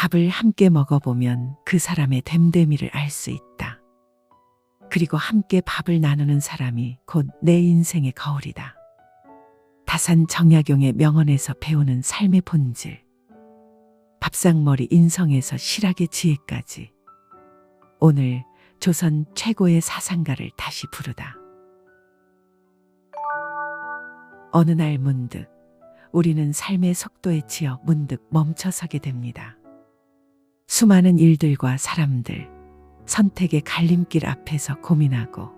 밥을 함께 먹어보면 그 사람의 됨됨이를 알 수 있다. 그리고 함께 밥을 나누는 사람이 곧 내 인생의 거울이다. 다산 정약용의 명언에서 배우는 삶의 본질. 밥상머리 인성에서 실학의 지혜까지. 오늘 조선 최고의 사상가를 다시 부르다. 어느 날 문득 우리는 삶의 속도에 치여 문득 멈춰서게 됩니다. 수많은 일들과 사람들, 선택의 갈림길 앞에서 고민하고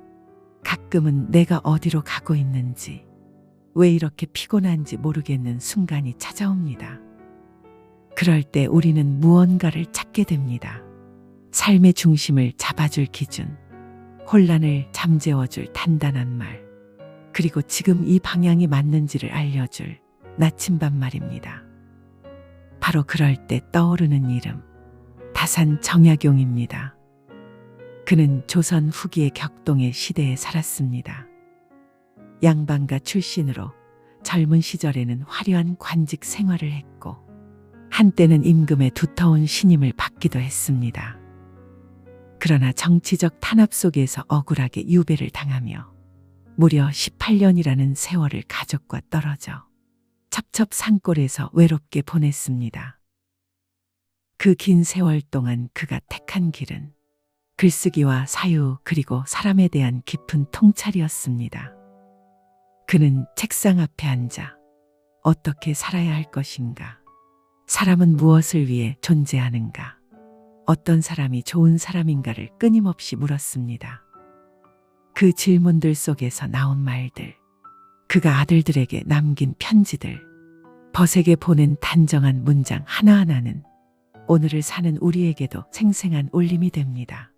가끔은 내가 어디로 가고 있는지, 왜 이렇게 피곤한지 모르겠는 순간이 찾아옵니다. 그럴 때 우리는 무언가를 찾게 됩니다. 삶의 중심을 잡아줄 기준, 혼란을 잠재워줄 단단한 말, 그리고 지금 이 방향이 맞는지를 알려줄 나침반 말입니다. 바로 그럴 때 떠오르는 이름, 다산 정약용입니다. 그는 조선 후기의 격동의 시대에 살았습니다. 양반가 출신으로 젊은 시절에는 화려한 관직 생활을 했고, 한때는 임금의 두터운 신임을 받기도 했습니다. 그러나 정치적 탄압 속에서 억울하게 유배를 당하며 무려 18년이라는 세월을 가족과 떨어져 첩첩 산골에서 외롭게 보냈습니다. 그 긴 세월 동안 그가 택한 길은 글쓰기와 사유 그리고 사람에 대한 깊은 통찰이었습니다. 그는 책상 앞에 앉아 어떻게 살아야 할 것인가? 사람은 무엇을 위해 존재하는가? 어떤 사람이 좋은 사람인가를 끊임없이 물었습니다. 그 질문들 속에서 나온 말들, 그가 아들들에게 남긴 편지들, 벗에게 보낸 단정한 문장 하나하나는 오늘을 사는 우리에게도 생생한 울림이 됩니다.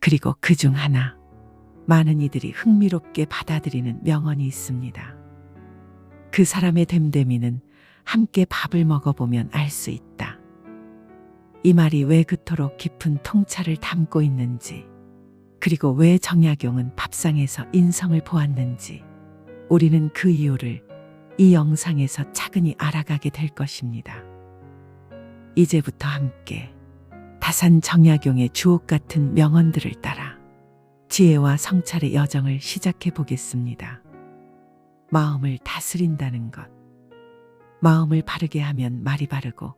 그리고 그 중 하나, 많은 이들이 흥미롭게 받아들이는 명언이 있습니다. 그 사람의 됨됨이는 함께 밥을 먹어보면 알 수 있다. 이 말이 왜 그토록 깊은 통찰을 담고 있는지, 그리고 왜 정약용은 밥상에서 인성을 보았는지, 우리는 그 이유를 이 영상에서 차근히 알아가게 될 것입니다. 이제부터 함께 다산 정약용의 주옥 같은 명언들을 따라 지혜와 성찰의 여정을 시작해 보겠습니다. 마음을 다스린다는 것. 마음을 바르게 하면 말이 바르고,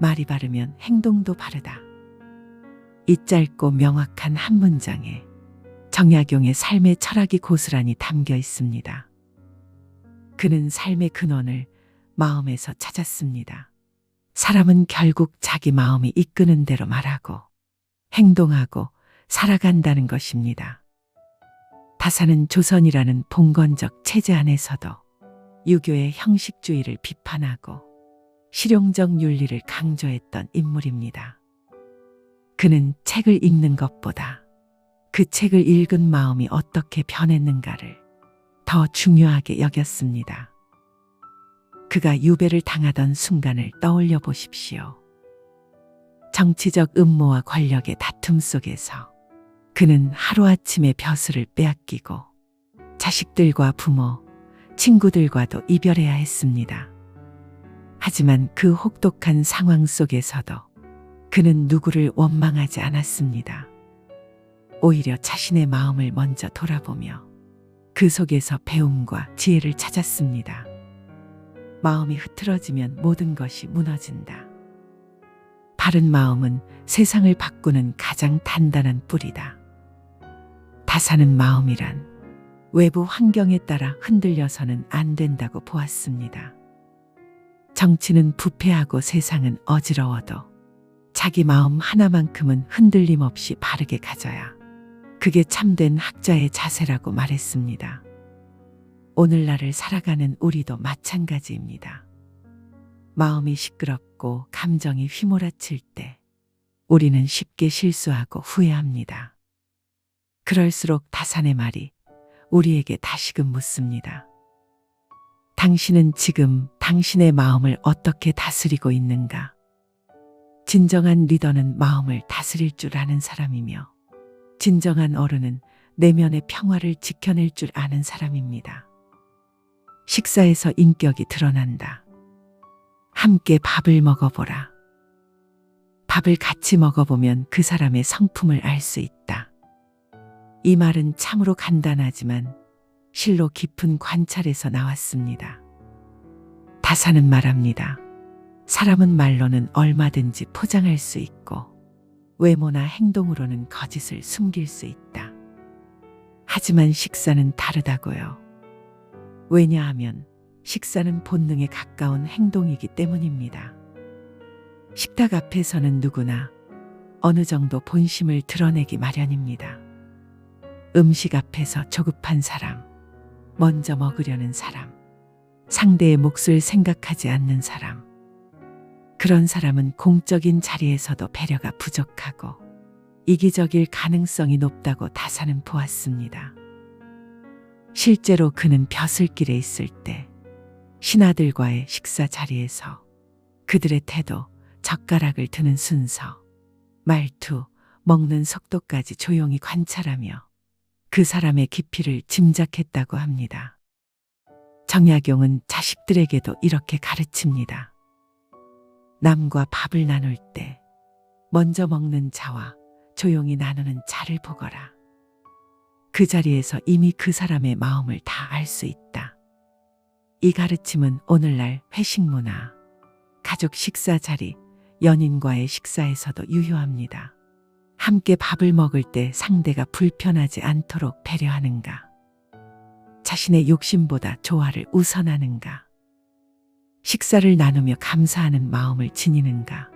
말이 바르면 행동도 바르다. 이 짧고 명확한 한 문장에 정약용의 삶의 철학이 고스란히 담겨 있습니다. 그는 삶의 근원을 마음에서 찾았습니다. 사람은 결국 자기 마음이 이끄는 대로 말하고 행동하고 살아간다는 것입니다. 다사는 조선이라는 봉건적 체제 안에서도 유교의 형식주의를 비판하고 실용적 윤리를 강조했던 인물입니다. 그는 책을 읽는 것보다 그 책을 읽은 마음이 어떻게 변했는가를 더 중요하게 여겼습니다. 그가 유배를 당하던 순간을 떠올려 보십시오. 정치적 음모와 권력의 다툼 속에서 그는 하루아침에 벼슬을 빼앗기고 자식들과 부모, 친구들과도 이별해야 했습니다. 하지만 그 혹독한 상황 속에서도 그는 누구를 원망하지 않았습니다. 오히려 자신의 마음을 먼저 돌아보며 그 속에서 배움과 지혜를 찾았습니다. 마음이 흐트러지면 모든 것이 무너진다. 바른 마음은 세상을 바꾸는 가장 단단한 뿌리다. 다사는 마음이란 외부 환경에 따라 흔들려서는 안 된다고 보았습니다. 정치는 부패하고 세상은 어지러워도 자기 마음 하나만큼은 흔들림 없이 바르게 가져야 그게 참된 학자의 자세라고 말했습니다. 오늘날을 살아가는 우리도 마찬가지입니다. 마음이 시끄럽고 감정이 휘몰아칠 때 우리는 쉽게 실수하고 후회합니다. 그럴수록 다산의 말이 우리에게 다시금 묻습니다. 당신은 지금 당신의 마음을 어떻게 다스리고 있는가? 진정한 리더는 마음을 다스릴 줄 아는 사람이며 진정한 어른은 내면의 평화를 지켜낼 줄 아는 사람입니다. 식사에서 인격이 드러난다. 함께 밥을 먹어보라. 밥을 같이 먹어보면 그 사람의 성품을 알 수 있다. 이 말은 참으로 간단하지만 실로 깊은 관찰에서 나왔습니다. 다사는 말합니다. 사람은 말로는 얼마든지 포장할 수 있고 외모나 행동으로는 거짓을 숨길 수 있다. 하지만 식사는 다르다고요. 왜냐하면 식사는 본능에 가까운 행동이기 때문입니다. 식탁 앞에서는 누구나 어느 정도 본심을 드러내기 마련입니다. 음식 앞에서 조급한 사람, 먼저 먹으려는 사람, 상대의 몫을 생각하지 않는 사람, 그런 사람은 공적인 자리에서도 배려가 부족하고 이기적일 가능성이 높다고 다사는 보았습니다. 실제로 그는 벼슬길에 있을 때 신하들과의 식사 자리에서 그들의 태도, 젓가락을 드는 순서, 말투, 먹는 속도까지 조용히 관찰하며 그 사람의 깊이를 짐작했다고 합니다. 정약용은 자식들에게도 이렇게 가르칩니다. 남과 밥을 나눌 때 먼저 먹는 자와 조용히 나누는 자를 보거라. 그 자리에서 이미 그 사람의 마음을 다 알 수 있다. 이 가르침은 오늘날 회식 문화, 가족 식사 자리, 연인과의 식사에서도 유효합니다. 함께 밥을 먹을 때 상대가 불편하지 않도록 배려하는가? 자신의 욕심보다 조화를 우선하는가? 식사를 나누며 감사하는 마음을 지니는가?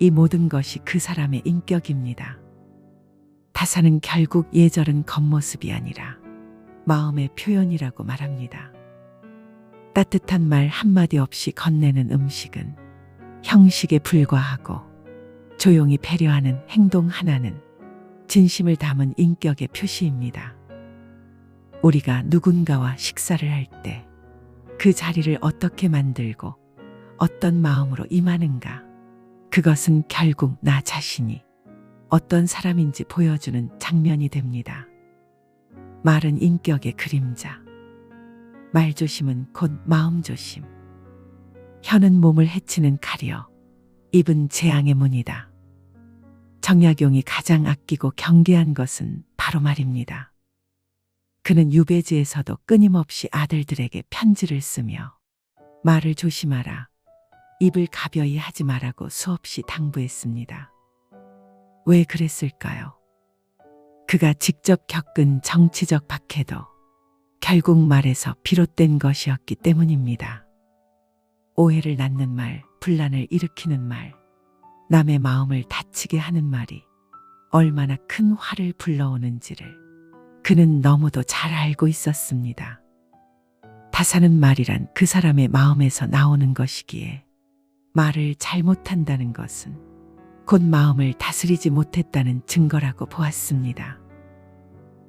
이 모든 것이 그 사람의 인격입니다. 다사는 결국 예절은 겉모습이 아니라 마음의 표현이라고 말합니다. 따뜻한 말 한마디 없이 건네는 음식은 형식에 불과하고 조용히 배려하는 행동 하나는 진심을 담은 인격의 표시입니다. 우리가 누군가와 식사를 할 때 그 자리를 어떻게 만들고 어떤 마음으로 임하는가. 그것은 결국 나 자신이 어떤 사람인지 보여주는 장면이 됩니다. 말은 인격의 그림자. 말조심은 곧 마음조심. 혀는 몸을 해치는 칼이여. 입은 재앙의 문이다. 정약용이 가장 아끼고 경계한 것은 바로 말입니다. 그는 유배지에서도 끊임없이 아들들에게 편지를 쓰며 말을 조심하라. 입을 가벼이 하지 말라고 수없이 당부했습니다. 왜 그랬을까요? 그가 직접 겪은 정치적 박해도 결국 말에서 비롯된 것이었기 때문입니다. 오해를 낳는 말, 분란을 일으키는 말, 남의 마음을 다치게 하는 말이 얼마나 큰 화를 불러오는지를 그는 너무도 잘 알고 있었습니다. 다사는 말이란 그 사람의 마음에서 나오는 것이기에 말을 잘못한다는 것은 곧 마음을 다스리지 못했다는 증거라고 보았습니다.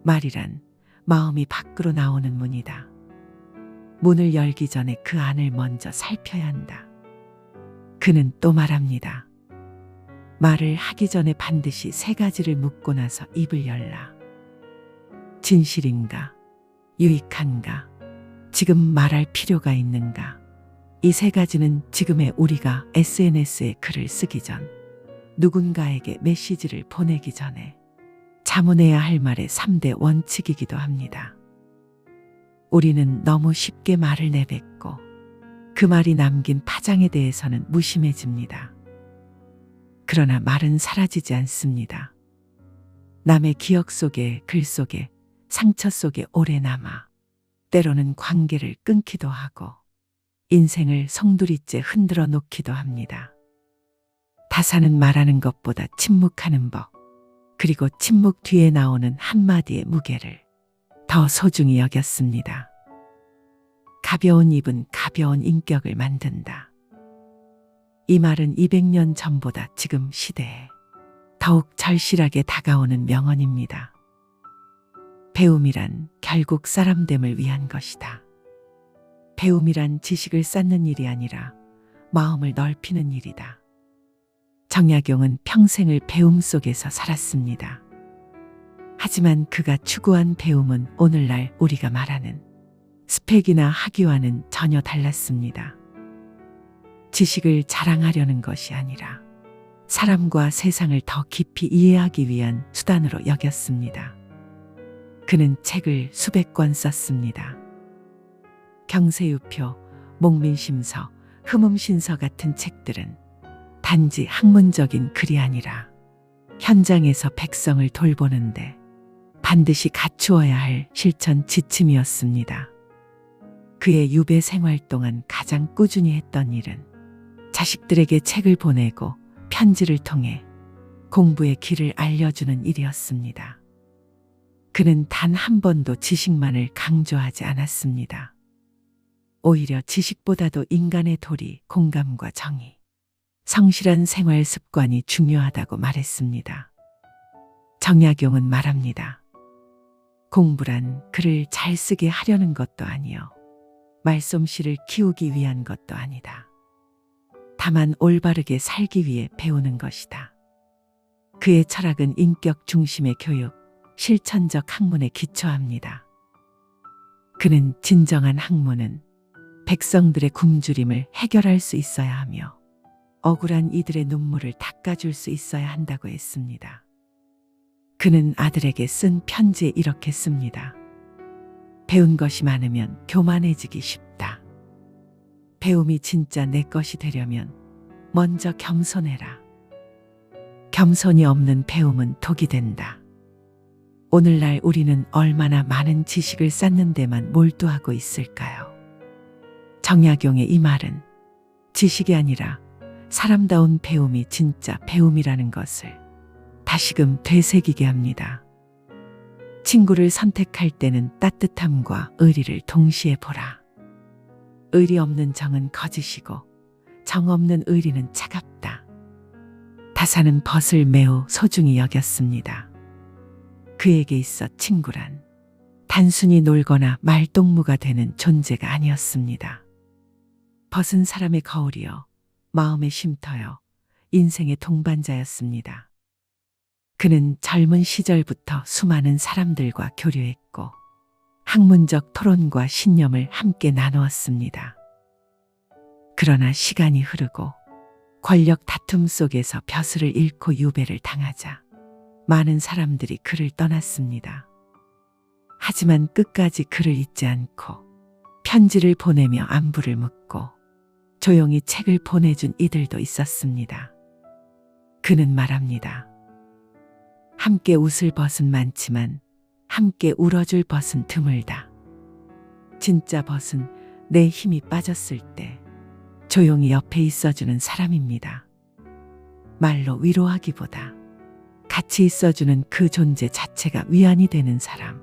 말이란 마음이 밖으로 나오는 문이다. 문을 열기 전에 그 안을 먼저 살펴야 한다. 그는 또 말합니다. 말을 하기 전에 반드시 세 가지를 묻고 나서 입을 열라. 진실인가? 유익한가? 지금 말할 필요가 있는가? 이 세 가지는 지금의 우리가 SNS에 글을 쓰기 전, 누군가에게 메시지를 보내기 전에 자문해야 할 말의 3대 원칙이기도 합니다. 우리는 너무 쉽게 말을 내뱉고 그 말이 남긴 파장에 대해서는 무심해집니다. 그러나 말은 사라지지 않습니다. 남의 기억 속에, 글 속에, 상처 속에 오래 남아 때로는 관계를 끊기도 하고 인생을 송두리째 흔들어 놓기도 합니다. 다사는 말하는 것보다 침묵하는 법, 그리고 침묵 뒤에 나오는 한마디의 무게를 더 소중히 여겼습니다. 가벼운 입은 가벼운 인격을 만든다. 이 말은 200년 전보다 지금 시대에 더욱 절실하게 다가오는 명언입니다. 배움이란 결국 사람됨을 위한 것이다. 배움이란 지식을 쌓는 일이 아니라 마음을 넓히는 일이다. 정약용은 평생을 배움 속에서 살았습니다. 하지만 그가 추구한 배움은 오늘날 우리가 말하는 스펙이나 학위와는 전혀 달랐습니다. 지식을 자랑하려는 것이 아니라 사람과 세상을 더 깊이 이해하기 위한 수단으로 여겼습니다. 그는 책을 수백 권 썼습니다. 경세유표, 목민심서, 흠음신서 같은 책들은 단지 학문적인 글이 아니라 현장에서 백성을 돌보는데 반드시 갖추어야 할 실천 지침이었습니다. 그의 유배 생활 동안 가장 꾸준히 했던 일은 자식들에게 책을 보내고 편지를 통해 공부의 길을 알려주는 일이었습니다. 그는 단 한 번도 지식만을 강조하지 않았습니다. 오히려 지식보다도 인간의 도리, 공감과 정의, 성실한 생활 습관이 중요하다고 말했습니다. 정약용은 말합니다. 공부란 글을 잘 쓰게 하려는 것도 아니요. 말솜씨를 키우기 위한 것도 아니다. 다만 올바르게 살기 위해 배우는 것이다. 그의 철학은 인격 중심의 교육, 실천적 학문에 기초합니다. 그는 진정한 학문은 백성들의 굶주림을 해결할 수 있어야 하며 억울한 이들의 눈물을 닦아줄 수 있어야 한다고 했습니다. 그는 아들에게 쓴 편지에 이렇게 씁니다. 배운 것이 많으면 교만해지기 쉽다. 배움이 진짜 내 것이 되려면 먼저 겸손해라. 겸손이 없는 배움은 독이 된다. 오늘날 우리는 얼마나 많은 지식을 쌓는 데만 몰두하고 있을까요? 정약용의 이 말은 지식이 아니라 사람다운 배움이 진짜 배움이라는 것을 다시금 되새기게 합니다. 친구를 선택할 때는 따뜻함과 의리를 동시에 보라. 의리 없는 정은 거짓이고 정 없는 의리는 차갑다. 다사는 벗을 매우 소중히 여겼습니다. 그에게 있어 친구란 단순히 놀거나 말동무가 되는 존재가 아니었습니다. 벗은 사람의 거울이요, 마음의 쉼터요, 인생의 동반자였습니다. 그는 젊은 시절부터 수많은 사람들과 교류했고, 학문적 토론과 신념을 함께 나누었습니다. 그러나 시간이 흐르고 권력 다툼 속에서 벼슬을 잃고 유배를 당하자 많은 사람들이 그를 떠났습니다. 하지만 끝까지 그를 잊지 않고 편지를 보내며 안부를 묻고 조용히 책을 보내준 이들도 있었습니다. 그는 말합니다. 함께 웃을 벗은 많지만 함께 울어줄 벗은 드물다. 진짜 벗은 내 힘이 빠졌을 때 조용히 옆에 있어주는 사람입니다. 말로 위로하기보다 같이 있어주는 그 존재 자체가 위안이 되는 사람.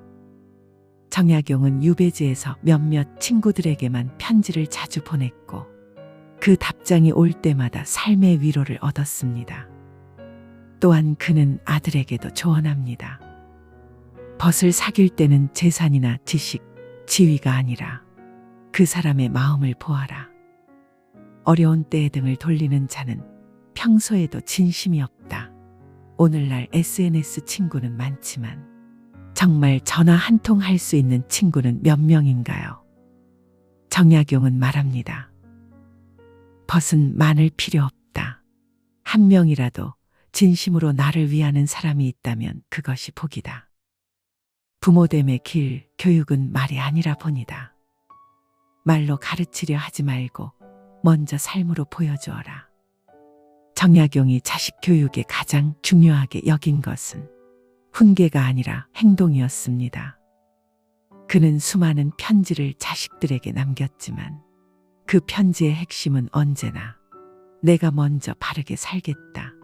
정약용은 유배지에서 몇몇 친구들에게만 편지를 자주 보냈고 그 답장이 올 때마다 삶의 위로를 얻었습니다. 또한 그는 아들에게도 조언합니다. 벗을 사귈 때는 재산이나 지식, 지위가 아니라 그 사람의 마음을 보아라. 어려운 때에 등을 돌리는 자는 평소에도 진심이 없다. 오늘날 SNS 친구는 많지만 정말 전화 한 통 할 수 있는 친구는 몇 명인가요? 정약용은 말합니다. 벗은 많을 필요 없다. 한 명이라도 진심으로 나를 위하는 사람이 있다면 그것이 복이다. 부모됨의 길, 교육은 말이 아니라 본이다. 말로 가르치려 하지 말고 먼저 삶으로 보여주어라. 정약용이 자식 교육에 가장 중요하게 여긴 것은 훈계가 아니라 행동이었습니다. 그는 수많은 편지를 자식들에게 남겼지만 그 편지의 핵심은 언제나 내가 먼저 바르게 살겠다.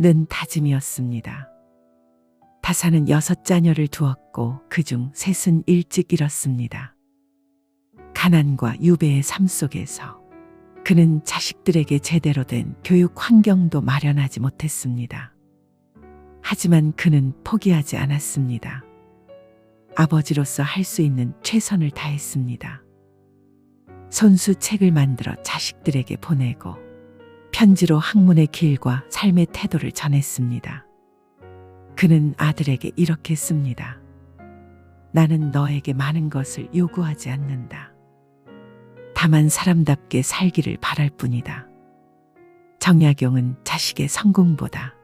는 다짐이었습니다. 다사는 여섯 자녀를 두었고 그중 셋은 일찍 잃었습니다. 가난과 유배의 삶 속에서 그는 자식들에게 제대로 된 교육 환경도 마련하지 못했습니다. 하지만 그는 포기하지 않았습니다. 아버지로서 할 수 있는 최선을 다했습니다. 손수 책을 만들어 자식들에게 보내고 편지로 학문의 길과 삶의 태도를 전했습니다. 그는 아들에게 이렇게 씁니다. 나는 너에게 많은 것을 요구하지 않는다. 다만 사람답게 살기를 바랄 뿐이다. 정약용은 자식의 성공보다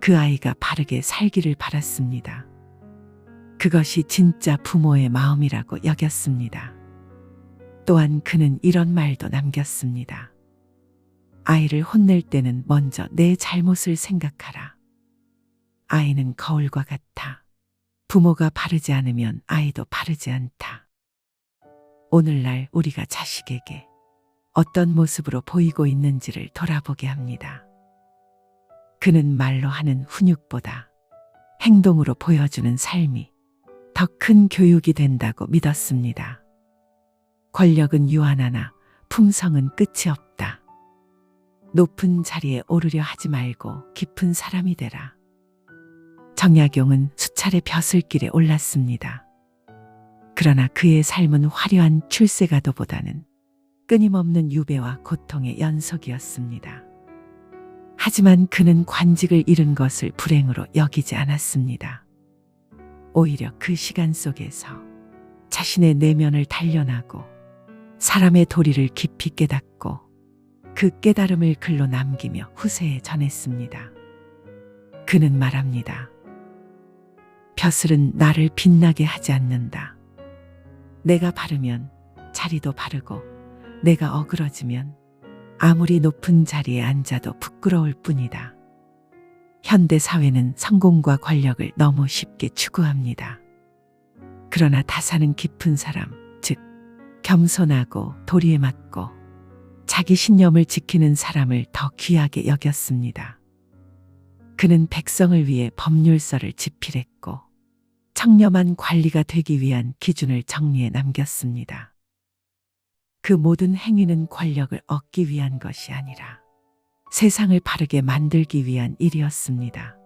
그 아이가 바르게 살기를 바랐습니다. 그것이 진짜 부모의 마음이라고 여겼습니다. 또한 그는 이런 말도 남겼습니다. 아이를 혼낼 때는 먼저 내 잘못을 생각하라. 아이는 거울과 같아. 부모가 바르지 않으면 아이도 바르지 않다. 오늘날 우리가 자식에게 어떤 모습으로 보이고 있는지를 돌아보게 합니다. 그는 말로 하는 훈육보다 행동으로 보여주는 삶이 더 큰 교육이 된다고 믿었습니다. 권력은 유한하나 품성은 끝이 없다. 높은 자리에 오르려 하지 말고 깊은 사람이 되라. 정약용은 수차례 벼슬길에 올랐습니다. 그러나 그의 삶은 화려한 출세가도보다는 끊임없는 유배와 고통의 연속이었습니다. 하지만 그는 관직을 잃은 것을 불행으로 여기지 않았습니다. 오히려 그 시간 속에서 자신의 내면을 단련하고 사람의 도리를 깊이 깨닫고 그 깨달음을 글로 남기며 후세에 전했습니다. 그는 말합니다. 벼슬은 나를 빛나게 하지 않는다. 내가 바르면 자리도 바르고 내가 어그러지면 아무리 높은 자리에 앉아도 부끄러울 뿐이다. 현대 사회는 성공과 권력을 너무 쉽게 추구합니다. 그러나 다사는 깊은 사람, 즉, 겸손하고 도리에 맞고 자기 신념을 지키는 사람을 더 귀하게 여겼습니다. 그는 백성을 위해 법률서를 집필했고 청렴한 관리가 되기 위한 기준을 정리해 남겼습니다. 그 모든 행위는 권력을 얻기 위한 것이 아니라 세상을 바르게 만들기 위한 일이었습니다.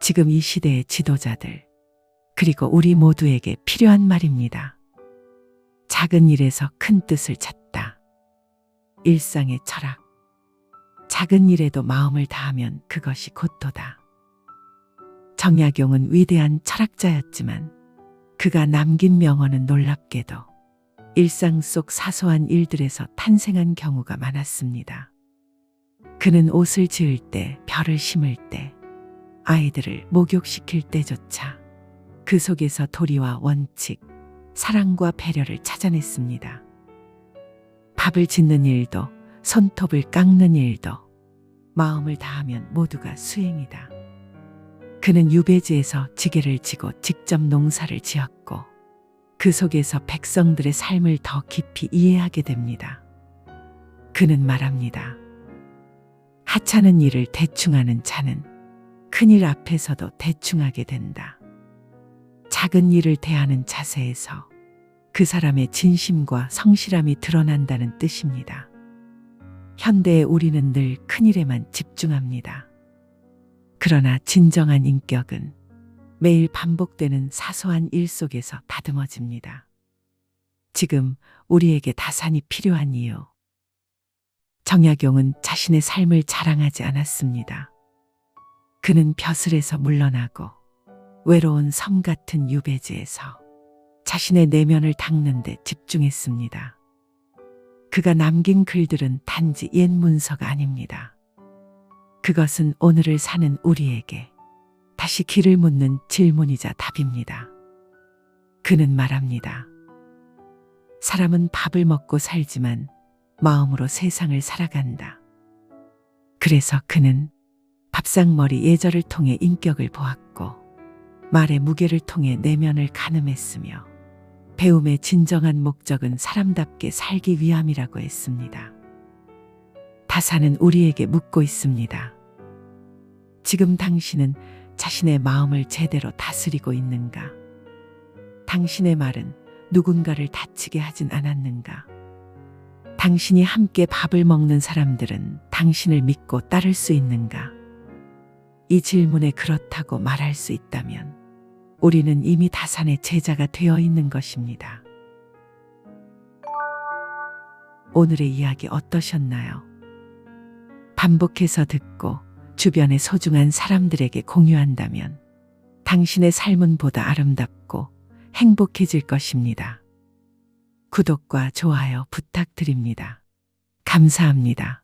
지금 이 시대의 지도자들, 그리고 우리 모두에게 필요한 말입니다. 작은 일에서 큰 뜻을 찾다. 일상의 철학. 작은 일에도 마음을 다하면 그것이 고토다. 정약용은 위대한 철학자였지만 그가 남긴 명언은 놀랍게도 일상 속 사소한 일들에서 탄생한 경우가 많았습니다. 그는 옷을 지을 때, 별을 심을 때, 아이들을 목욕시킬 때조차 그 속에서 도리와 원칙, 사랑과 배려를 찾아냈습니다. 밥을 짓는 일도, 손톱을 깎는 일도, 마음을 다하면 모두가 수행이다. 그는 유배지에서 지게를 지고 직접 농사를 지었고, 그 속에서 백성들의 삶을 더 깊이 이해하게 됩니다. 그는 말합니다. 하찮은 일을 대충하는 자는 큰일 앞에서도 대충하게 된다. 작은 일을 대하는 자세에서 그 사람의 진심과 성실함이 드러난다는 뜻입니다. 현대의 우리는 늘 큰일에만 집중합니다. 그러나 진정한 인격은 매일 반복되는 사소한 일 속에서 다듬어집니다. 지금 우리에게 다산이 필요한 이유. 정약용은 자신의 삶을 자랑하지 않았습니다. 그는 벼슬에서 물러나고 외로운 섬 같은 유배지에서 자신의 내면을 닦는 데 집중했습니다. 그가 남긴 글들은 단지 옛 문서가 아닙니다. 그것은 오늘을 사는 우리에게 다시 길을 묻는 질문이자 답입니다. 그는 말합니다. 사람은 밥을 먹고 살지만 마음으로 세상을 살아간다. 그래서 그는 밥상머리 예절을 통해 인격을 보았고 말의 무게를 통해 내면을 가늠했으며 배움의 진정한 목적은 사람답게 살기 위함이라고 했습니다. 다사는 우리에게 묻고 있습니다. 지금 당신은 자신의 마음을 제대로 다스리고 있는가? 당신의 말은 누군가를 다치게 하진 않았는가? 당신이 함께 밥을 먹는 사람들은 당신을 믿고 따를 수 있는가? 이 질문에 그렇다고 말할 수 있다면 우리는 이미 다산의 제자가 되어 있는 것입니다. 오늘의 이야기 어떠셨나요? 반복해서 듣고 주변의 소중한 사람들에게 공유한다면 당신의 삶은 보다 아름답고 행복해질 것입니다. 구독과 좋아요 부탁드립니다. 감사합니다.